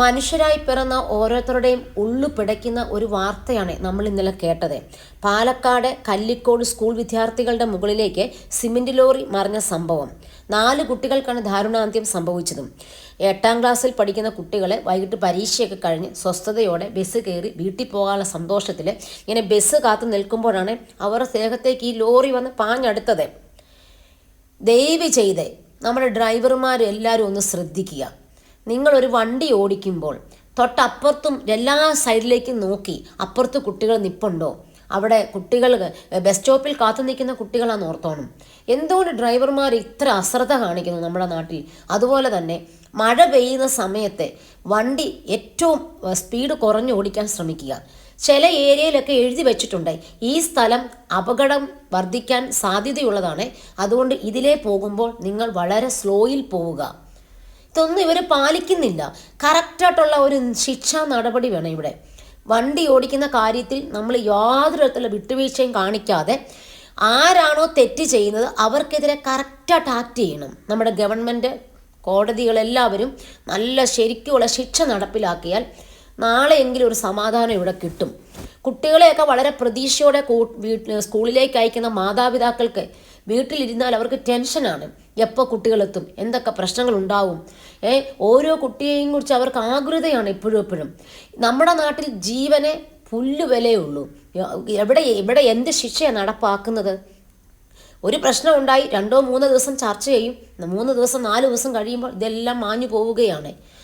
മനുഷ്യരായി പിറന്ന ഓരോരുത്തരുടെയും ഉള്ളു പിടയ്ക്കുന്ന ഒരു വാർത്തയാണ് നമ്മൾ ഇന്നലെ കേട്ടത്. പാലക്കാട് കല്ലിക്കോട് സ്കൂൾ വിദ്യാർത്ഥികളുടെ മുകളിലേക്ക് സിമന്റ് ലോറി മറിഞ്ഞ സംഭവം. നാല് കുട്ടികൾക്കാണ് ദാരുണാന്ത്യം സംഭവിച്ചതും. എട്ടാം ക്ലാസ്സിൽ പഠിക്കുന്ന കുട്ടികളെ വൈകിട്ട് പരീക്ഷയൊക്കെ കഴിഞ്ഞ് സ്വസ്ഥതയോടെ ബസ് കയറി വീട്ടിൽ പോകാനുള്ള സന്തോഷത്തിൽ ഇങ്ങനെ ബസ് കാത്തു നിൽക്കുമ്പോഴാണ് അവരുടെ ദേഹത്തേക്ക് ഈ ലോറി വന്ന് പാഞ്ഞടുത്തത്. ദയവ് ചെയ്ത് നമ്മുടെ ഡ്രൈവർമാർ എല്ലാവരും ഒന്ന് ശ്രദ്ധിക്കുക. നിങ്ങളൊരു വണ്ടി ഓടിക്കുമ്പോൾ തൊട്ടപ്പുറത്തും എല്ലാ സൈഡിലേക്കും നോക്കി അപ്പുറത്ത് കുട്ടികൾ നിപ്പുണ്ടോ? അവിടെ കുട്ടികൾ ബസ് സ്റ്റോപ്പിൽ കാത്തു നിൽക്കുന്ന കുട്ടികളാണ് ഓർത്തോണം. എന്തുകൊണ്ട് ഡ്രൈവർമാർ ഇത്ര അശ്രദ്ധ കാണിക്കുന്നു നമ്മുടെ നാട്ടിൽ? അതുപോലെ തന്നെ മഴ പെയ്യുന്ന സമയത്ത് വണ്ടി ഏറ്റവും സ്പീഡ് കുറഞ്ഞ് ഓടിക്കാൻ ശ്രമിക്കുക. ചില ഏരിയയിലൊക്കെ എഴുതി വെച്ചിട്ടുണ്ട് ഈ സ്ഥലം അപകടം വർദ്ധിക്കാൻ സാധ്യതയുള്ളതാണ്. അതുകൊണ്ട് ഇതിലേ പോകുമ്പോൾ നിങ്ങൾ വളരെ സ്ലോയിൽ പോവുക. ഇതൊന്നും ഇവർ പാലിക്കുന്നില്ല. കറക്റ്റായിട്ടുള്ള ഒരു ശിക്ഷാ നടപടി വേണം ഇവിടെ. വണ്ടി ഓടിക്കുന്ന കാര്യത്തിൽ നമ്മൾ യാതൊരു തരത്തിലുള്ള വിട്ടുവീഴ്ചയും കാണിക്കാതെ ആരാണോ തെറ്റ് ചെയ്യുന്നത് അവർക്കെതിരെ കറക്റ്റായിട്ട് ആക്ട് ചെയ്യണം. നമ്മുടെ ഗവൺമെന്റ് കോടതികളെല്ലാവരും നല്ല ശരിക്കുമുള്ള ശിക്ഷ നടപ്പിലാക്കിയാൽ നാളെയെങ്കിലും ഒരു സമാധാനം ഇവിടെ കിട്ടും. കുട്ടികളെയൊക്കെ വളരെ പ്രതീക്ഷയോടെ സ്കൂളിലേക്ക് അയക്കുന്ന മാതാപിതാക്കൾക്ക് വീട്ടിലിരുന്നാൽ അവർക്ക് ടെൻഷനാണ്. എപ്പോൾ കുട്ടികളെത്തും? എന്തൊക്കെ പ്രശ്നങ്ങൾ ഉണ്ടാവും ഏ ഓരോ കുട്ടിയെയും കുറിച്ച് അവർക്ക് ആകുലതയാണ് എപ്പോഴും എപ്പോഴും. നമ്മുടെ നാട്ടിൽ ജീവനെ പുല്ല് വിലയുള്ളൂ എവിടെ ഇവിടെ എന്ത് ശിക്ഷയാണ് നടപ്പാക്കുന്നത്? ഒരു പ്രശ്നം ഉണ്ടായി രണ്ടോ മൂന്നോ ദിവസം ചർച്ച ചെയ്യും. മൂന്ന് ദിവസം നാല് ദിവസം കഴിയുമ്പോൾ ഇതെല്ലാം മാഞ്ഞു പോവുകയാണ്.